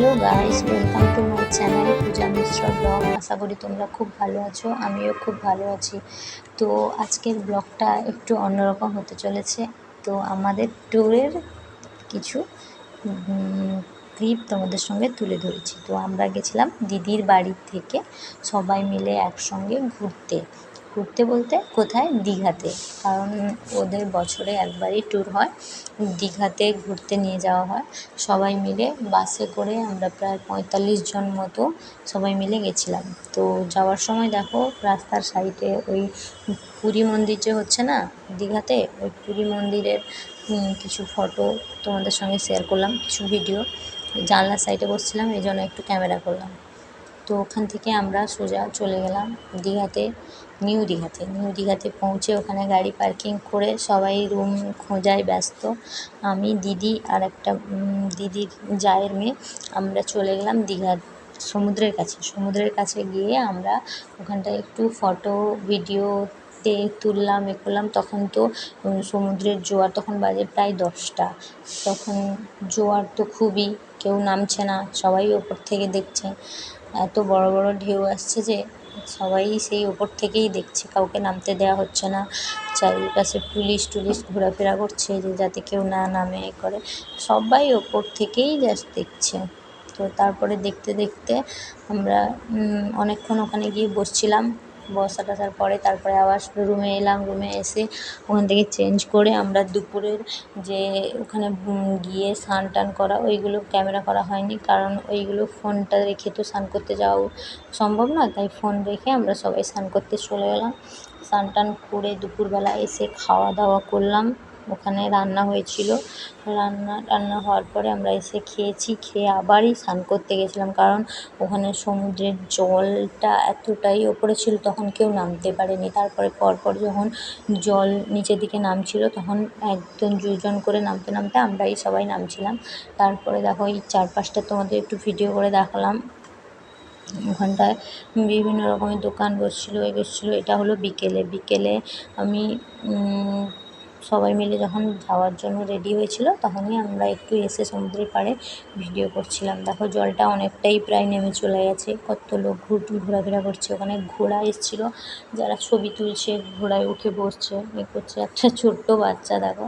Hello guys, welcome to my channel Puja Mishra blog. আশা করি তোমরা খুব ভালো আছো, আমিও খুব ভালো আছি। তো আজকের ব্লগটা একটু অন্যরকম হতে চলেছে। তো আমাদের ট্যুরের কিছু ক্লিপ তোমাদের সঙ্গে তুলে ধরেছি। তো আমরা গেছিলাম দিদির বাড়ি থেকে সবাই মিলে একসঙ্গে ঘুরতে। ঘুরতে বলতে কোথায়? দীঘাতে। কারণ ওদের বছরে একবারই ট্যুর হয়। দীঘাতে ঘুরতে নিয়ে যাওয়া হয়। সবাই মিলে বাসে করে আমরা প্রায় পঁয়তাল্লিশ জন মতো সবাই মিলে গেছিলাম। তো যাওয়ার সময় দেখো রাস্তার সাইডে ওই পুরী মন্দির যে হচ্ছে না দীঘাতে, ওই পুরী মন্দিরের কিছু ফটো তোমাদের সঙ্গে শেয়ার করলাম, কিছু ভিডিও জানলার সাইডে বসছিলাম, এই জন্য একটু ক্যামেরা করলাম। তো ওখান থেকে আমরা সোজা চলে গেলাম দীঘাতে, নিউ দীঘাতে। নিউ দীঘাতে পৌঁছে ওখানে গাড়ি পার্কিং করে সবাই রুম খোঁজায় ব্যস্ত। আমি, দিদি আর একটা দিদির জায়ের মেয়ে, আমরা চলে গেলাম দীঘার সমুদ্রের কাছে। সমুদ্রের কাছে গিয়ে আমরা ওখানটায় একটু ফটো ভিডিওতে তুললাম, এ করলাম। তখন তো সমুদ্রের জোয়ার, তখন বাজে প্রায় দশটা। তখন জোয়ার তো খুবই কেউ নামছে না, সবাই ওপর থেকে দেখছে। এত বড় বড় ঢেউ আসছে যে সবাই সেই ওপর থেকেই দেখছে, কাউকে নামতে দেওয়া হচ্ছে না। চারিপাশে পুলিশ টুলিশ ঘোরাফেরা করছে যে যাতে কেউ না নামে এ করে। সবাই ওপর থেকেই জাস্ট দেখছে। তো তারপরে দেখতে দেখতে আমরা অনেকক্ষণ ওখানে গিয়ে বসছিলাম। বসা টসার পরে তারপরে আবার রুমে এলাম রুমে এসে ওখান থেকে চেঞ্জ করে আমরা দুপুরের যে ওখানে গিয়ে স্নান টান করা, ওইগুলো ক্যামেরা করা হয়নি। কারণ ওইগুলো ফোনটা রেখে তো স্নান করতে যাওয়া সম্ভব না। তাই ফোন রেখে আমরা সবাই স্নান করতে চলে গেলাম স্নান টান করে দুপুরবেলা এসে খাওয়া দাওয়া করলাম। ওখানে রান্না হয়েছিল। রান্না টান্না হওয়ার পরে আমরা এসে খেয়েছি, খেয়ে আবারই স্নান করতে গেছিলাম কারণ ওখানে সমুদ্রের জলটা এতটাই ওপরে ছিল তখন কেউ নামতে পারেনি। তারপরে পরপর যখন জল নিচের দিকে নামছিল তখন একজন দুজন করে নামতে নামতে আমরাই সবাই নামছিলাম। তারপরে দেখো এই চারপাশটা তোমাদের একটু ভিডিও করে দেখালাম। ওখানটায় বিভিন্ন রকমের দোকান বসছিলো, এ বসছিলো, এটা হলো বিকেলে। বিকেলে আমি সবাই মিলে যখন যাওয়ার জন্য রেডি হয়েছিল, তখনই আমরা একটু এসে সমুদ্রের পাড়ে ভিডিও করছিলাম। দেখো, জলটা অনেকটাই প্রায় নেমে চলে গেছে। কত লোক ঘুর ঘোরাফেরা করছে। ওখানে ঘোড়া এসেছিল, যারা ছবি তুলছে, ঘোড়ায় উঠে বসছে, এ করছে। একটা ছোট্ট বাচ্চা, দেখো,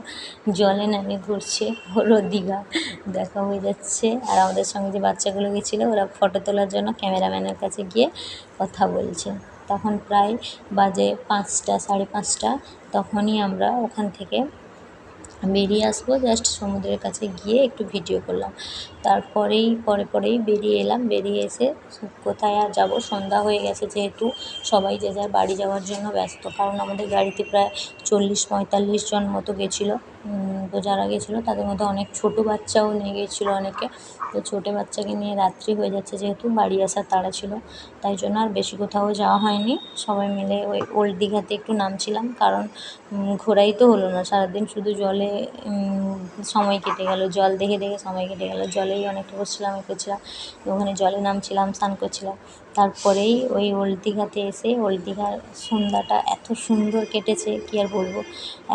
জলে নেমে ঘুরছে। হলো দীঘা দেখা হয়ে যাচ্ছে। আর আমাদের সঙ্গে যে বাচ্চাগুলো গেছিল, ওরা ফটো তোলার জন্য ক্যামেরাম্যানের কাছে গিয়ে কথা বলছে। তখন প্রায় বাজে পাঁচটা, সাড়ে পাঁচটা। তখনই আমরা ওখান থেকে বেরিয়ে আসব। জাস্ট সমুদ্রের কাছে গিয়ে একটু ভিডিও করলাম। তারপরেই, পরে পরেই বেরিয়ে এলাম। বেরিয়ে এসে কোথায় আর যাব? সন্ধ্যা হয়ে গেছে যেহেতু। সবাই যে যার বাড়ি যাওয়ার জন্য ব্যস্ত। কারণ আমাদের গাড়িতে প্রায় চল্লিশ, পঁয়তাল্লিশ জন মতো গেছিল। তো যারা গেছিল তাদের মধ্যে অনেক ছোটো বাচ্চাও নিয়ে গেছিল অনেকে। তো ছোটো বাচ্চাকে নিয়ে রাত্রি হয়ে যাচ্ছে যেহেতু বাড়ি আসার তাড়া ছিল, তাই জন্য আর বেশি কোথাও যাওয়া হয়নি। সবাই মিলে ওই ওল্ড দীঘাতে একটু নামছিলাম কারণ ঘোরাই তো হলো না। সারাদিন শুধু জলে সময় কেটে গেল, জল দেখে দেখে সময় কেটে গেল। জলেই অনেকটা বসছিলাম, এ করছিলাম, ওখানে জলে নামছিলাম, স্নান করছিলাম। তারপরেই ওই ওল্ড দীঘাতে এসে ওল্ড দীঘার সন্ধ্যাটা এত সুন্দর কেটেছে, কী আর বলব?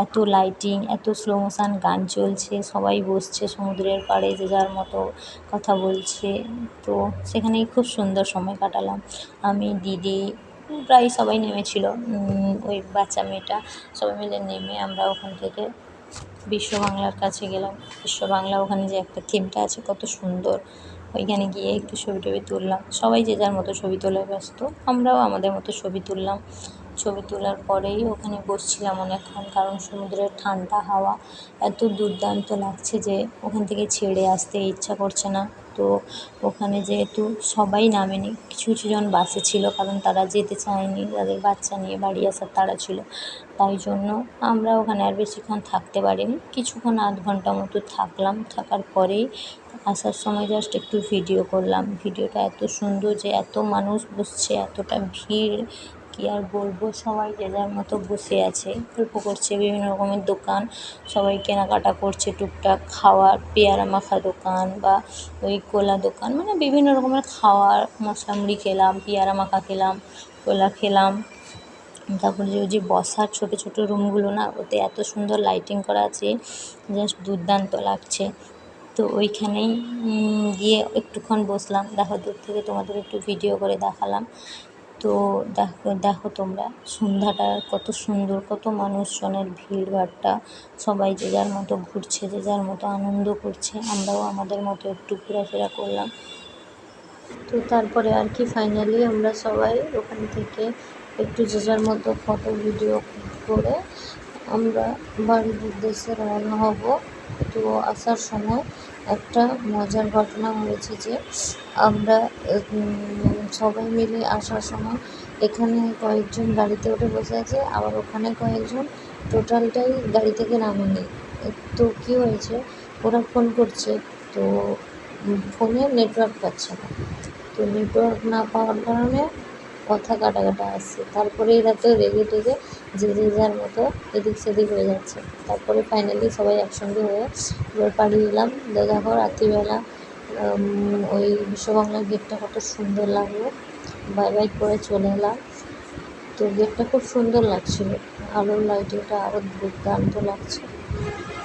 এত লাইটিং এত স্লো মোশান গান চলছে, সবাই বসছে সমুদ্রের পাড়ে, যে যার মতো কথা বলছে। তো সেখানেই খুব সুন্দর সময় কাটালাম। আমি, দিদি, প্রায় সবাই নেমেছিল। ওই বাচ্চা মেয়েটা, সবাই মিলে নেমে আমরা ওখান থেকে বিশ্ব বাংলার কাছে গেলাম। বিশ্ব বাংলা ওখানে যে একটা থিমটা আছে, কত সুন্দর। ওইখানে গিয়ে একটু ছবি টবি তুললাম। সবাই যে যার মতো ছবি তোলায় ব্যস্ত, আমরাও আমাদের মতো ছবি তুললাম। ছবি তোলার পরেই ওখানে বসছিলাম অনেকক্ষণ, কারণ সমুদ্রের ঠান্ডা হাওয়া এত দুর্দান্ত লাগছে যে ওখান থেকে ছেড়ে আসতে ইচ্ছা করছে না। তো ওখানে যেহেতু সবাই নামেনি, কিছু কিছু জন বাসে ছিল কারণ তারা যেতে চায়নি, তাদের বাচ্চা নিয়ে বাড়ি আসার তাড়া ছিল। তাই জন্য আমরা ওখানে আর বেশিক্ষণ থাকতে পারিনি। কিছুক্ষণ আধ ঘণ্টা মতো থাকলাম। থাকার পরেই আসার সময় জাস্ট একটু ভিডিও করলাম। ভিডিওটা এত সুন্দর যে এত মানুষ বসছে, এতটা ভিড়। কী আর বলব? সবাই যে যার মতো বসে আছে, গল্প করছে, বিভিন্ন রকমের দোকান। সবাই কেনাকাটা করছে, টুকটাক খাওয়ার, পেয়ারা মাখা দোকান বা ওই কোলা দোকান। মানে বিভিন্ন রকমের খাওয়ার মশলা মুড়ি খেলাম, পেয়ারা মাখা খেলাম, কোলা খেলাম। তারপরে যে ওই যে বসার ছোটো ছোটো রুমগুলো না, ওতে এত সুন্দর লাইটিং করা আছে জাস্ট দুর্দান্ত লাগছে। তো ওইখানেই গিয়ে একটুক্ষণ বসলাম। দেখো দূর থেকে তোমাদের একটু ভিডিও করে দেখালাম। তো দেখো দেখো তোমরা, সন্ধ্যাটা কত সুন্দর, কত মানুষজনের ভিড় ভাড়টা সবাই যে যার মতো ঘুরছে, যে যার মতো আনন্দ করছে, আমরাও আমাদের মতো একটু ঘোরাফেরা করলাম। তো তারপরে আর কি ফাইনালি আমরা সবাই ওখান থেকে একটু যে যার মতো ফটো ভিডিও করে আমরা বাড়ির উদ্দেশ্যে রওনা হব। তো আসার সময় একটা মজার ঘটনা হয়েছে যে আমরা সবাই মিলে আসার সময় এখানে কয়েকজন গাড়িতে উঠে বসে আছে, আবার ওখানে কয়েকজন টোটালটাই গাড়ি থেকে নামেনি। তো কী হয়েছে? ওরা ফোন করছে, তো ফোনে নেটওয়ার্ক পাচ্ছে না। তো নেটওয়ার্ক না পাওয়ার কারণে কথা কাটা কাটা আসছে। তারপরে এরা তো রেগে টেগে যে যে যার মতো এদিক সেদিক হয়ে যাচ্ছে। তারপরে ফাইনালি সবাই একসঙ্গে হয়ে এবার বাড়ি এলাম দেখো রাত্রিবেলা ওই বিশ্ববাংলার গেটটা কত সুন্দর লাগল। বাই বাই করে চলে এলাম। তো গেটটা খুব সুন্দর লাগছিল। আলোর লাইটিংটা আরও দুর্দান্ত লাগছে।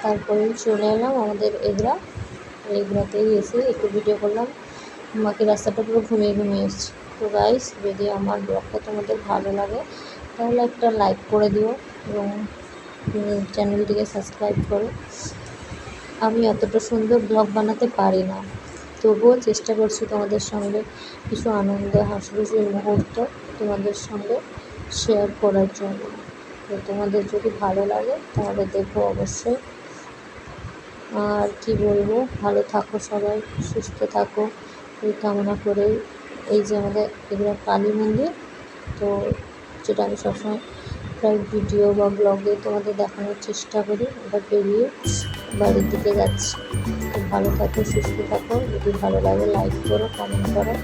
তারপরে চলে এলাম আমাদের এগরা। এগরাতেই এসে একটু ভিডিও করলাম। বাকি রাস্তাটা পুরো ঘুমিয়ে ঘুমিয়ে এসেছি। তো গাইস যদি আমার ব্লগটা তোমাদের ভালো লাগে, তাহলে একটা লাইক করে দিও এবং চ্যানেলটিকে সাবস্ক্রাইব করো। আমি অতটা সুন্দর ব্লগ বানাতে পারি না, তবুও চেষ্টা করছি তোমাদের সঙ্গে কিছু আনন্দ, হাসিখুশির মুহূর্ত তোমাদের সঙ্গে শেয়ার করার জন্য। তো তোমাদের যদি ভালো লাগে, তাহলে দেখো অবশ্যই। আর কি বলব, ভালো থাকো সবাই, সুস্থ থাকো, এই কামনা করেই এই যে আমাদের এগুলো কালী মন্দির, তো যেটা আমি সবসময় প্রায় ভিডিও বা ব্লগে তোমাদের দেখানোর চেষ্টা করি এবার পেরিয়ে বাড়ির দিকে যাচ্ছি। তো ভালো থাকো, সুস্থ থাকো, যদি ভালো লাগে লাইক করো কমেন্ট করো,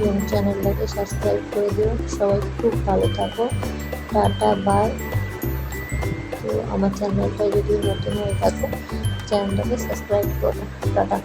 এবং চ্যানেলটাকে সাবস্ক্রাইব করে দিও। সবাই খুব ভালো থাকো। টাটা বাই তো আমার চ্যানেলটা যদি নতুন হয়ে থাকো চ্যানেলটাকে সাবস্ক্রাইব করো। টাটা।